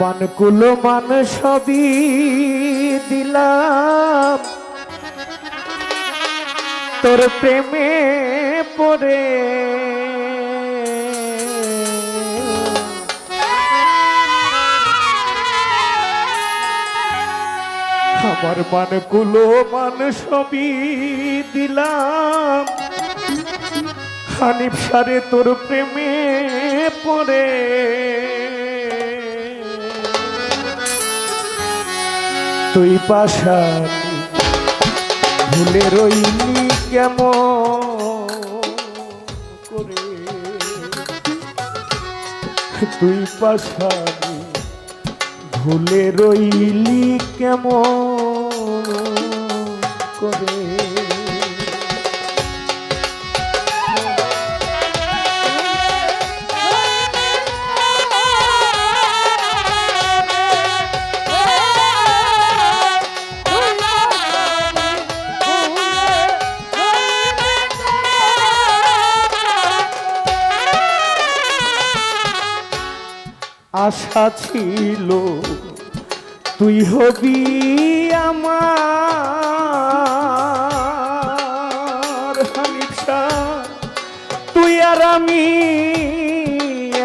মানকুলো মান সবই দিলাম। তোর প্রেমে পড়ে। আমার মানকুলো মান সবই দিলাম। হানিফ সারে তোর প্রেমে পড়ে। তুই পাশা। ভুলে রইলি কেমন করে? তুই পাশা ভুলে রইলি কেমন করে? আশা ছিল তুই হবি আমার তুই আর আমি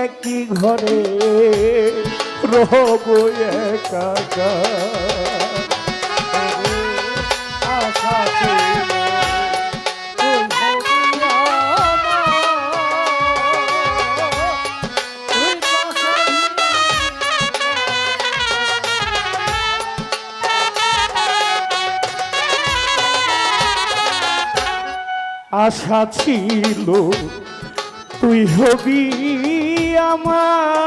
একই ঘরে রহব একা আশা ছিল আশা ছিল তুই হবি আমার।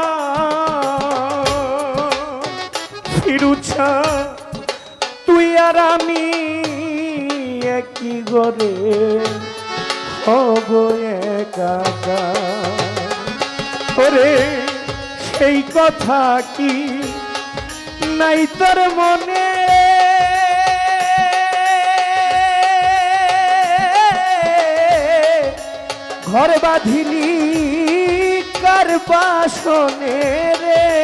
তুই আর আমি একই গরে হব একা সেই কথা কি নাই তোর মনে? ঘর বাঁধিলি কার বাসনে রে?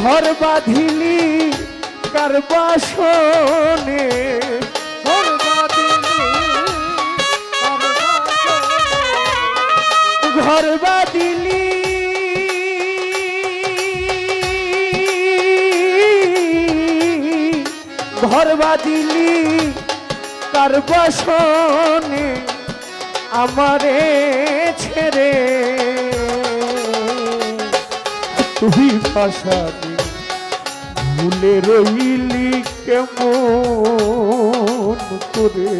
ঘর বাঁধিলি, কার বাসনে ঘর বাঁধিলি ঘর বাদিলি ঘর বাদিলি কার বসনে আমারে ছেড়ে। তুই ভাষানি ভুলে রইলি কেমন করে?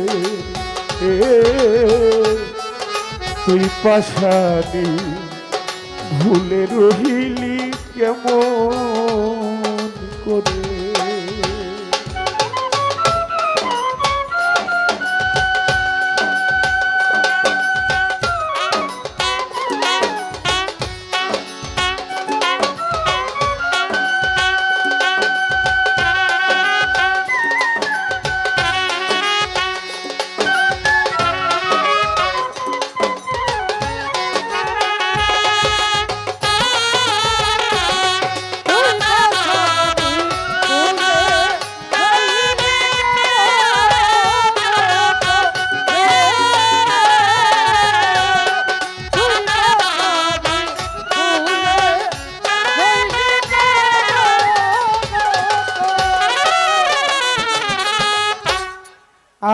তুই পাশানি ভুলে রহিলি কেমন করে?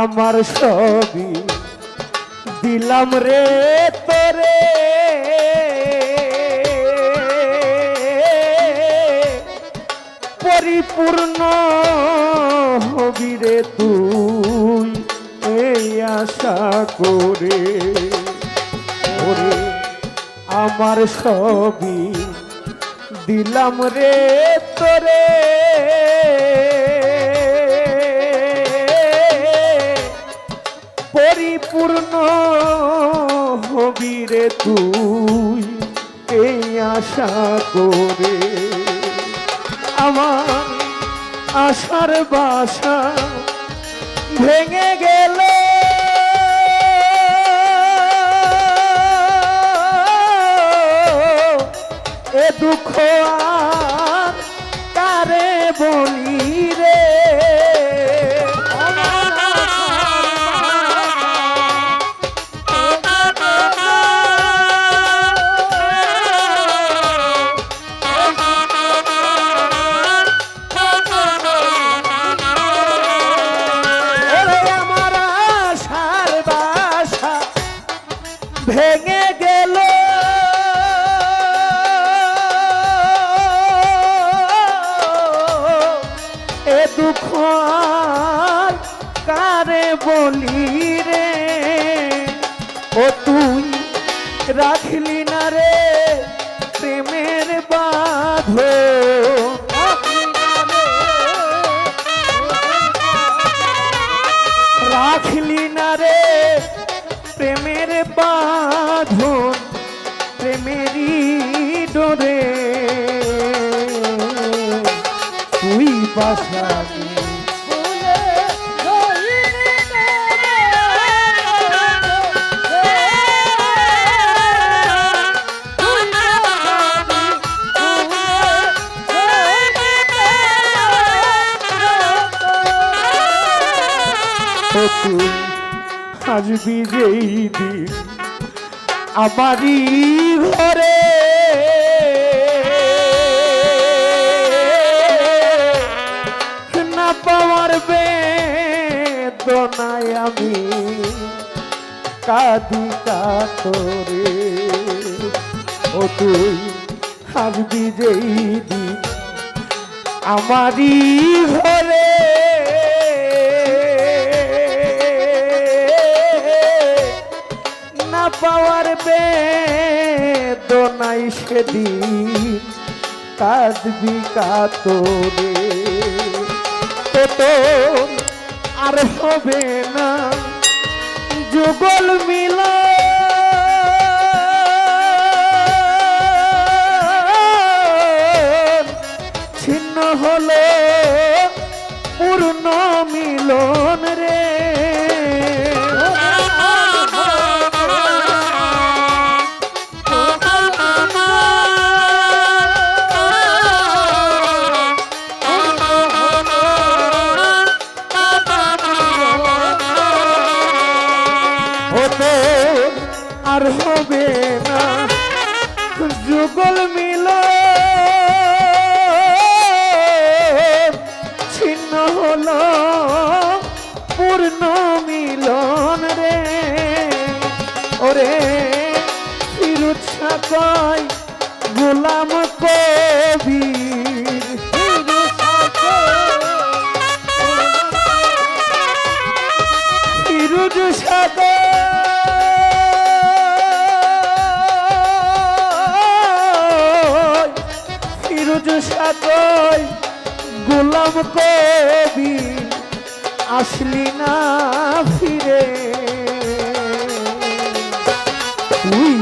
আমার সবই দিলাম রে তোরে। পরিপূর্ণ হবি রে তুই এই আশা করে। ওরে আমার সবই দিলাম রে তোরে। পরিপূর্ণ হবি রে তুই এই আশা করে। আমার আশার বাসা ভেঙে গেল। এ দুঃখ আর তারে বলি রে বলি রে? ও তুই রাখলি না রে প্রেমের বাঁধ? রাখলি না রে প্রেমের বাঁধন প্রেমেরই ডোরে। তুই বাসাবি আসবি যেই দিন আমারই ঘরে। না পাওয়ার বেদনায় আমি কাঁদি কাতরে ও তুই আসবি যেই দিন আমারই পাওয়ার বেদনাই সেদিন কাঁদবি কাতরে। তো তোর আর হবে না যুগল মিলা হলো পূর্ণ মিলন রে। ওরে ফিরুৎ কয় গোলাম কবির। ফিরুজ সাদে গোলাম কবি আসলি না ফিরে। তুই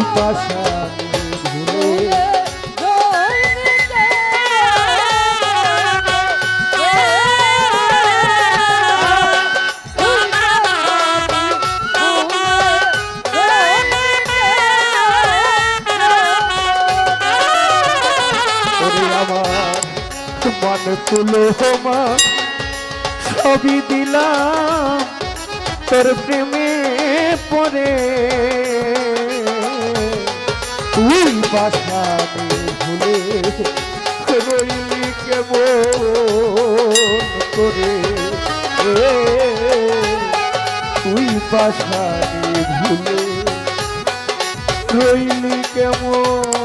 ওরে আমার মন তুলো মা। সবই দিলাম তোর প্রেমে পড়ে। তুই বাসানি ভুলে রইলি কেমন করে তুই বাসানি ভুলে রইলি কেমন